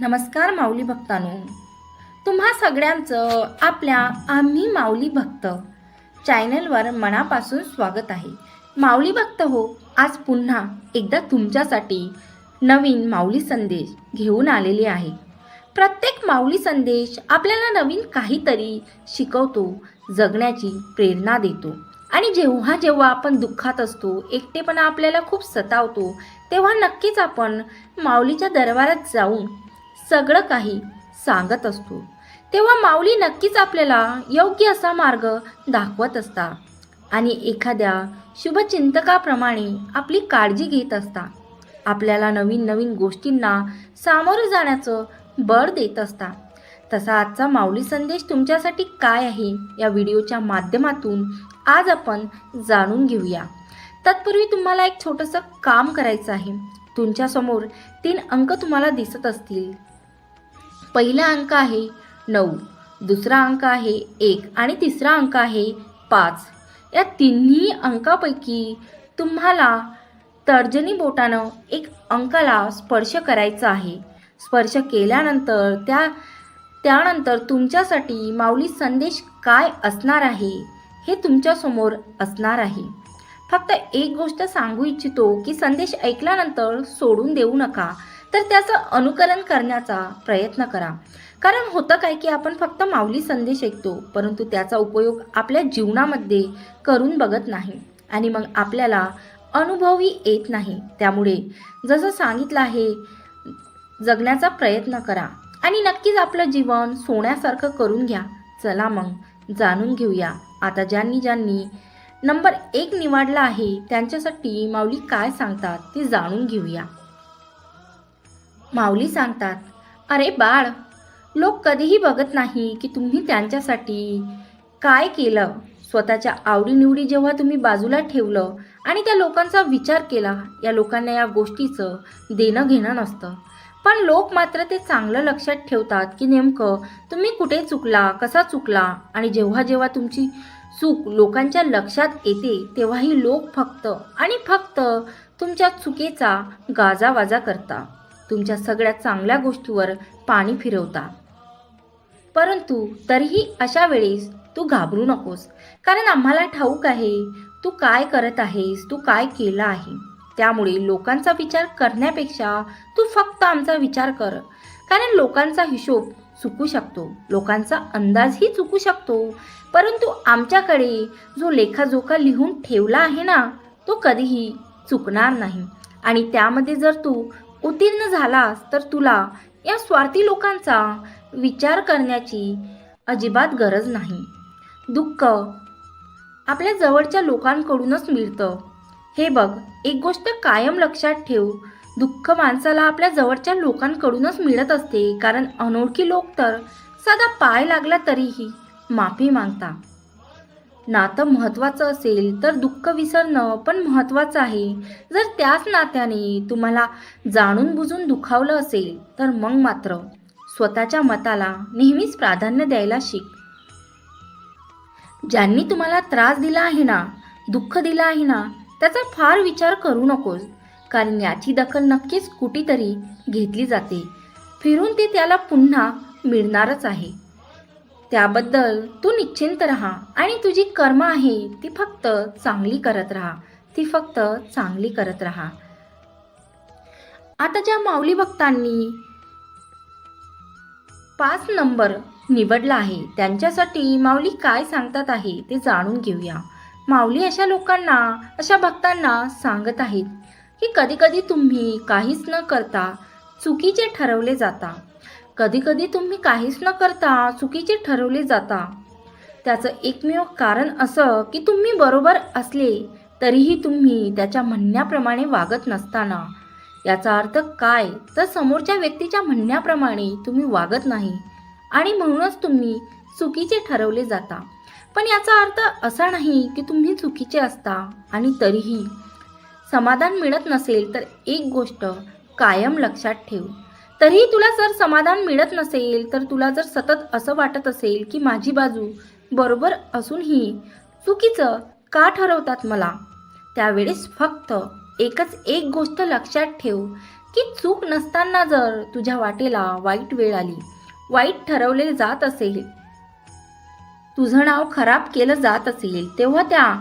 नमस्कार माऊली भक्तांनो. तुम्हा सगळ्यांचं आपल्या आम्ही माऊली भक्त चॅनलवर मनापासून स्वागत आहे. माऊली भक्त हो आज पुन्हा एकदा तुमच्यासाठी नवीन माऊली संदेश घेऊन आलेले आहे. प्रत्येक माऊली संदेश आपल्याला नवीन काहीतरी शिकवतो जगण्याची प्रेरणा देतो. आणि जेव्हा जेव्हा आपण दुःखात असतो एकटेपणा आपल्याला खूप सतावतो तेव्हा नक्कीच आपण माऊलीच्या दरबारात जाऊन सगळं काही सांगत असतो. तेव्हा माऊली नक्कीच आपल्याला योग्य असा मार्ग दाखवत असता आणि एखाद्या शुभचिंतकाप्रमाणे आपली काळजी घेत असता. आपल्याला नवीन नवीन गोष्टींना सामोरं जाण्याचं बळ देत असता. तसा आजचा माऊली संदेश तुमच्यासाठी काय आहे या व्हिडिओच्या माध्यमातून आज आपण जाणून घेऊया. तत्पूर्वी तुम्हाला एक छोटंसं काम करायचं आहे. तुमच्यासमोर तीन अंक तुम्हाला दिसत असतील. पहिला अंक आहे नऊ दुसरा अंक आहे एक आणि तिसरा अंक आहे पाच. या तिन्ही अंकापैकी तुम्हाला तर्जनी बोटानं एक अंकाला स्पर्श करायचा आहे. स्पर्श केल्यानंतर त्या त्यानंतर तुमच्यासाठी माऊली संदेश काय असणार आहे हे तुमच्यासमोर असणार आहे. फक्त एक गोष्ट सांगू इच्छितो की संदेश ऐकल्यानंतर सोडून देऊ नका. तर त्याचं अनुकरण करण्याचा प्रयत्न करा. कारण होतं काय की आपण फक्त माऊली संदेश ऐकतो परंतु त्याचा उपयोग आपल्या जीवनामध्ये करून बघत नाही आणि मग आपल्याला अनुभवही येत नाही. त्यामुळे जसं सांगितलं आहे जगण्याचा प्रयत्न करा आणि नक्कीच आपलं जीवन सोन्यासारखं करून घ्या. चला मग जाणून घेऊया. आता ज्यांनी ज्यांनी नंबर एक निवडला आहे त्यांच्यासाठी माऊली काय सांगतात ते जाणून घेऊया. माऊली सांगतात अरे बाळ लोक कधीही बघत नाही की तुम्ही त्यांच्यासाठी काय केलं. स्वतःच्या आवडीनिवडी जेव्हा तुम्ही बाजूला ठेवलं आणि त्या लोकांचा विचार केला या लोकांना या गोष्टीचं देणं घेणं नसतं. पण लोक मात्र ते चांगलं लक्षात ठेवतात की नेमकं तुम्ही कुठे चुकला कसा चुकला आणि जेव्हा जेव्हा तुमची चूक लोकांच्या लक्षात येते तेव्हाही लोक फक्त आणि फक्त तुमच्या चुकीचा गाजावाजा करता तुमच्या सगळ्या चांगल्या गोष्टीवर पाणी फिरवता. परंतु तरीही अशा वेळेस तू घाबरू नकोस कारण आम्हाला ठाऊक आहे तू काय करत आहेस तू काय केलं आहे. त्यामुळे लोकांचा विचार करण्यापेक्षा तू फक्त आमचा विचार कर कारण लोकांचा हिशोब चुकू शकतो लोकांचा अंदाजही चुकू शकतो. परंतु आमच्याकडे जो लेखाजोखा लिहून ठेवला आहे ना तो कधीही चुकणार नाही. आणि त्यामध्ये जर तू उत्तीर्ण झालास तर तुला या स्वार्थी लोकांचा विचार करण्याची अजिबात गरज नाही. दुःख आपल्या जवळच्या लोकांकडूनच मिळतं. हे बघ एक गोष्ट कायम लक्षात ठेव. दुःख माणसाला आपल्या जवळच्या लोकांकडूनच मिळत असते कारण अनोळखी लोक तर साधा पाय लागला तरीही माफी मागता. नातं महत्त्वाचं असेल तर दुःख विसरणं पण महत्त्वाचं आहे. जर त्याच नात्याने तुम्हाला जाणून बुजून दुखावलं असेल तर मग मात्र स्वतःच्या मताला नेहमीच प्राधान्य द्यायला शिक. ज्यांनी तुम्हाला त्रास दिला आहे ना दुःख दिलं आहे ना त्याचा फार विचार करू नकोस कारण याची दखल नक्कीच कुठेतरी घेतली जाते. फिरून ते त्याला पुन्हा मिळणारच आहे. त्याबद्दल तू निश्चिंत राहा आणि तुझी कर्म आहे ती फक्त चांगली करत राहा. ती फक्त चांगली करत राहा. आता ज्या माऊली भक्तांनी पाच नंबर निवडला आहे त्यांच्यासाठी माऊली काय सांगतात आहे ते जाणून घेऊया. माऊली अशा लोकांना अशा भक्तांना सांगत आहेत की कधीकधी तुम्ही काहीच न करता चुकीचे ठरवले जाता. कधीकधी तुम्ही काहीच न करता चुकीचे ठरवले जाता. त्याचं एकमेव कारण असं की तुम्ही बरोबर असले तरीही तुम्ही त्याच्या म्हणण्याप्रमाणे वागत नसताना. याचा अर्थ काय? तर समोरच्या व्यक्तीच्या म्हणण्याप्रमाणे तुम्ही वागत नाही आणि म्हणूनच तुम्ही चुकीचे ठरवले जाता. पण याचा अर्थ असा नाही की तुम्ही चुकीचे असता आणि तरीही. समाधान मिळत नसेल तर एक गोष्ट कायम लक्षात ठेव. तरीही तुला जर समाधान मिळत नसेल तर तुला जर सतत असं वाटत असेल की माझी बाजू बरोबर असूनही चुकीचं का ठरवतात मला? त्यावेळेस फक्त एकच एक गोष्ट लक्षात ठेव की चूक नसताना जर तुझ्या वाटेला वाईट वेळ आली वाईट ठरवले जात असेल तुझं नाव खराब केलं जात असेल तेव्हा त्या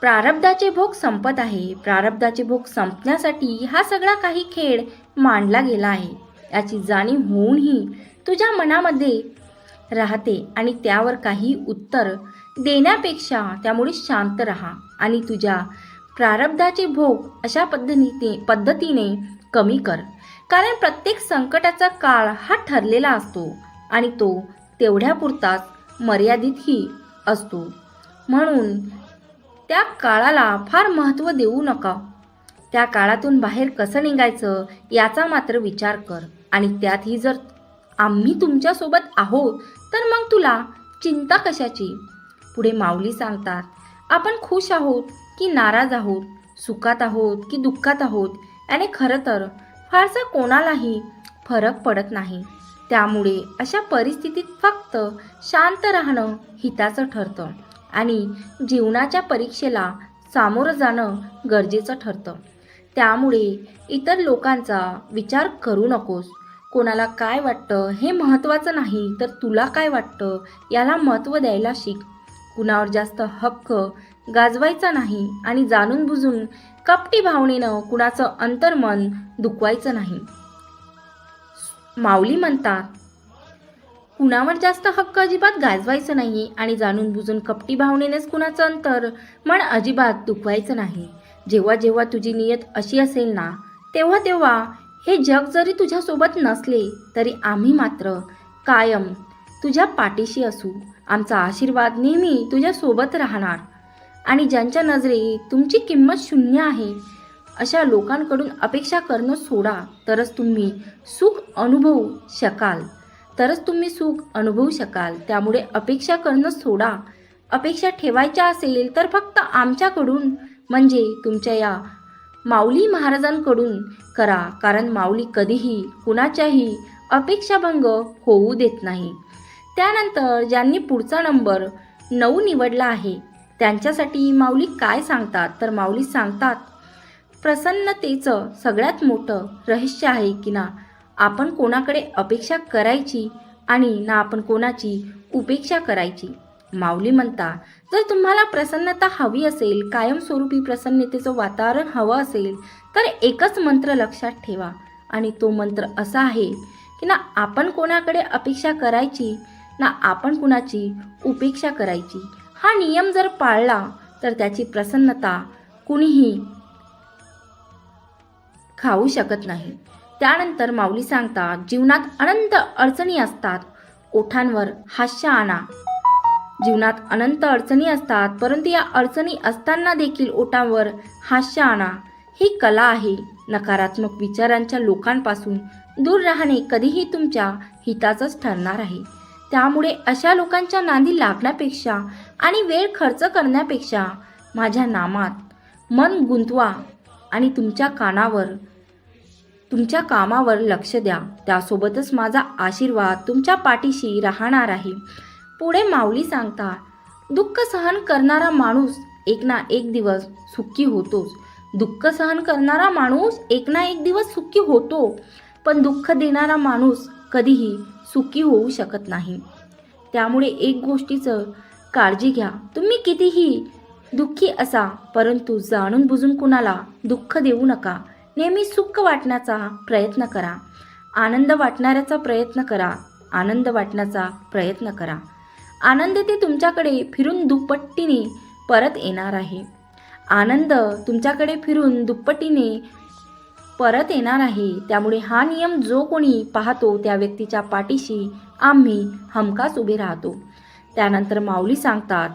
प्रारब्धाचे भोग संपत आहे. प्रारब्धाचे भोग संपण्यासाठी हा सगळा काही खेळ मांडला गेला आहे. याची जाणीव होऊनही तुझ्या मनामध्ये राहते आणि त्यावर काही उत्तर देण्यापेक्षा त्यामुळे शांत राहा आणि तुझ्या प्रारब्धाचे भोग अशा पद्धतीने पद्धतीने कमी कर. कारण प्रत्येक संकटाचा काळ हा ठरलेला असतो आणि तो तेवढ्यापुरताच मर्यादितही असतो. म्हणून त्या काळाला फार महत्त्व देऊ नका. त्या काळातून बाहेर कसं निघायचं याचा मात्र विचार कर. आणि त्यातही जर आम्ही तुमच्यासोबत आहोत तर मग तुला चिंता कशाची? पुढे माऊली सांगतात आपण खुश आहोत की नाराज आहोत सुखात आहोत की दुःखात आहोत याने खरं तर फारसा कोणालाही फरक पडत नाही. त्यामुळे अशा परिस्थितीत फक्त शांत राहणं हिताचं ठरतं आणि जीवनाच्या परीक्षेला सामोरं जाणं गरजेचं ठरतं. त्यामुळे इतर लोकांचा विचार करू नकोस. कोणाला काय वाटतं हे महत्त्वाचं नाही तर तुला काय वाटतं याला महत्त्व द्यायला शिक. कुणावर जास्त हक्क गाजवायचा नाही आणि जाणून बुजून कपटी भावनेनं कुणाचं अंतर्मन दुखवायचं नाही. माऊली म्हणतात कुणावर जास्त हक्क अजिबात गाजवायचं नाही आणि जाणून बुजून कपटी भावनेनेच कुणाचं अंतर मन अजिबात दुखवायचं नाही. जेव्हा जेव्हा तुझी नियत अशी असेल ना तेव्हा तेव्हा हे जग जरी तुझ्यासोबत नसले तरी आम्ही मात्र कायम तुझ्या पाठीशी असू. आमचा आशीर्वाद नेहमी तुझ्यासोबत राहणार. आणि ज्यांच्या नजरेत तुमची किंमत शून्य आहे अशा लोकांकडून अपेक्षा करणं सोडा. तरच तुम्ही सुख अनुभवू शकाल. तरच तुम्ही सुख अनुभवू शकाल. त्यामुळे अपेक्षा करणं सोडा. अपेक्षा ठेवायच्या असेल तर फक्त आमच्याकडून म्हणजे तुमच्या या माऊली महाराजांकडून करा कारण माऊली कधीही कुणाच्याही अपेक्षाभंग होऊ देत नाही. त्यानंतर ज्यांनी पुढचा नंबर नऊ निवडला आहे त्यांच्यासाठी माऊली काय सांगतात? तर माऊली सांगतात प्रसन्नतेचं सगळ्यात मोठं रहस्य आहे की ना आपण कोणाकडे अपेक्षा करायची आणि ना आपण कोणाची उपेक्षा करायची. माऊली म्हणता जर तुम्हाला प्रसन्नता हवी असेल कायमस्वरूपी प्रसन्नतेचं वातावरण हवं असेल तर एकच मंत्र लक्षात ठेवा. आणि तो मंत्र असा आहे की ना आपण कोणाकडे अपेक्षा करायची ना आपण कुणाची उपेक्षा करायची. हा नियम जर पाळला तर त्याची प्रसन्नता कुणीही खाऊ शकत नाही. त्यानंतर माऊली सांगतात जीवनात अनंत अडचणी असतात. ओठांवर हास्य आणा. जीवनात अनंत अडचणी असतात परंतु या अडचणी असताना देखील ओटांवर हास्य आणा. ही कला आहे. नकारात्मक विचारांच्या लोकांपासून दूर राहणे कधीही तुमच्या हिताचंच ठरणार आहे. त्यामुळे अशा लोकांच्या नांदी लागण्यापेक्षा आणि वेळ खर्च करण्यापेक्षा माझ्या नामात मन गुंतवा आणि तुमच्या कानावर तुमच्या कामावर लक्ष द्या. त्यासोबतच माझा आशीर्वाद तुमच्या पाठीशी राहणार आहे. पुढे माऊली सांगता दुःख सहन करणारा माणूस एक ना एक दिवस सुखी होतोच. दुःख सहन करणारा माणूस एक ना एक दिवस सुखी होतो. पण दुःख देणारा माणूस कधीही सुखी होऊ शकत नाही. त्यामुळे एक गोष्टीचं काळजी घ्या. तुम्ही कितीही दुःखी असा परंतु जाणून बुजून कुणाला दुःख देऊ नका. नेहमी सुख वाटण्याचा प्रयत्न करा. आनंद वाटणाऱ्याचा प्रयत्न करा. आनंद वाटण्याचा प्रयत्न करा. आनंद ते तुमच्याकडे फिरून दुप्पटीने परत येणार आहे. आनंद तुमच्याकडे फिरून दुप्पटीने परत येणार आहे. त्यामुळे हा नियम जो कोणी पाहतो त्या व्यक्तीच्या पाठीशी आम्ही हमखास उभे राहतो. त्यानंतर माऊली सांगतात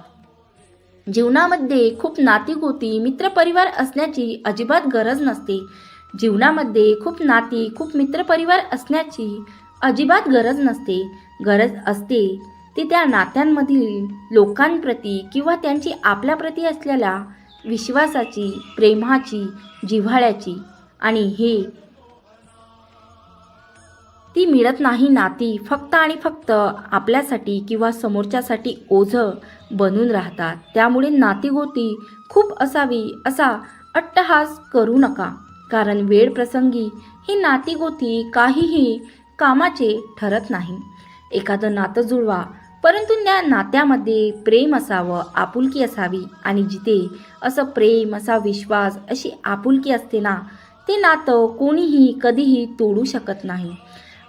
जीवनामध्ये खूप नातीगोती मित्रपरिवार असण्याची अजिबात गरज नसते. जीवनामध्ये खूप नाती खूप मित्रपरिवार असण्याची अजिबात गरज नसते. गरज असते ती त्या नात्यांमधील लोकांप्रती किंवा त्यांची आपल्याप्रती असलेल्या विश्वासाची प्रेमाची जिव्हाळ्याची आणि हे ती मिळत नाही नाती फक्त आणि फक्त आपल्यासाठी किंवा समोरच्यासाठी ओझं बनून राहतात. त्यामुळे नातीगोती खूप असावी असा अट्टहास करू नका. कारण वेळ प्रसंगी ही नातीगोती काहीही कामाचे ठरत नाही. एखादं नातं जुळवा परंतु त्या नात्यामध्ये प्रेम असावं आपुलकी असावी आणि जिथे असं प्रेम असा विश्वास अशी आपुलकी असते ना ते नातं कोणीही कधीही तोडू शकत नाही.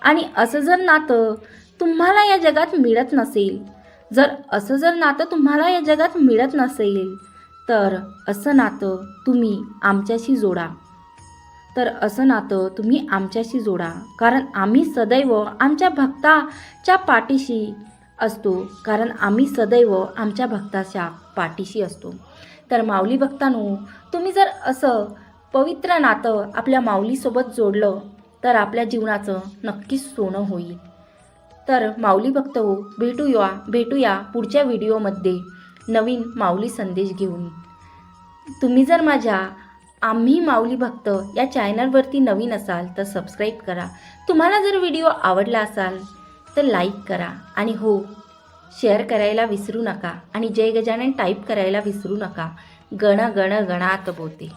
आणि असं जर नातं तुम्हाला या जगात मिळत नसेल जर असं जर नातं तुम्हाला या जगात मिळत नसेल तर असं नातं तुम्ही आमच्याशी जोडा. तर असं नातं तुम्ही आमच्याशी जोडा. कारण आम्ही सदैव आमच्या भक्ताच्या पाठीशी असतो कारण आम्ही सदैव आमच्या भक्ताच्या पाठीशी असतो. तर माऊली भक्तांनो तुम्ही जर असं पवित्र नातं आपल्या माऊलीसोबत जोडलं तर आपल्या जीवनाचं नक्कीच सोनं होईल. तर माऊली भक्त हो भेटूया भेटूया पुढच्या व्हिडिओमध्ये नवीन माऊली संदेश घेऊन. तुम्ही जर माझ्या आम्ही माऊली भक्त या चॅनलवरती नवीन असाल तर सबस्क्राईब करा. तुम्हाला जर व्हिडिओ आवडला असाल तर लाईक करा. आणि हो शेअर करायला विसरू नका. आणि जय गजानन टाईप करायला विसरू नका. गण गण गणात बोते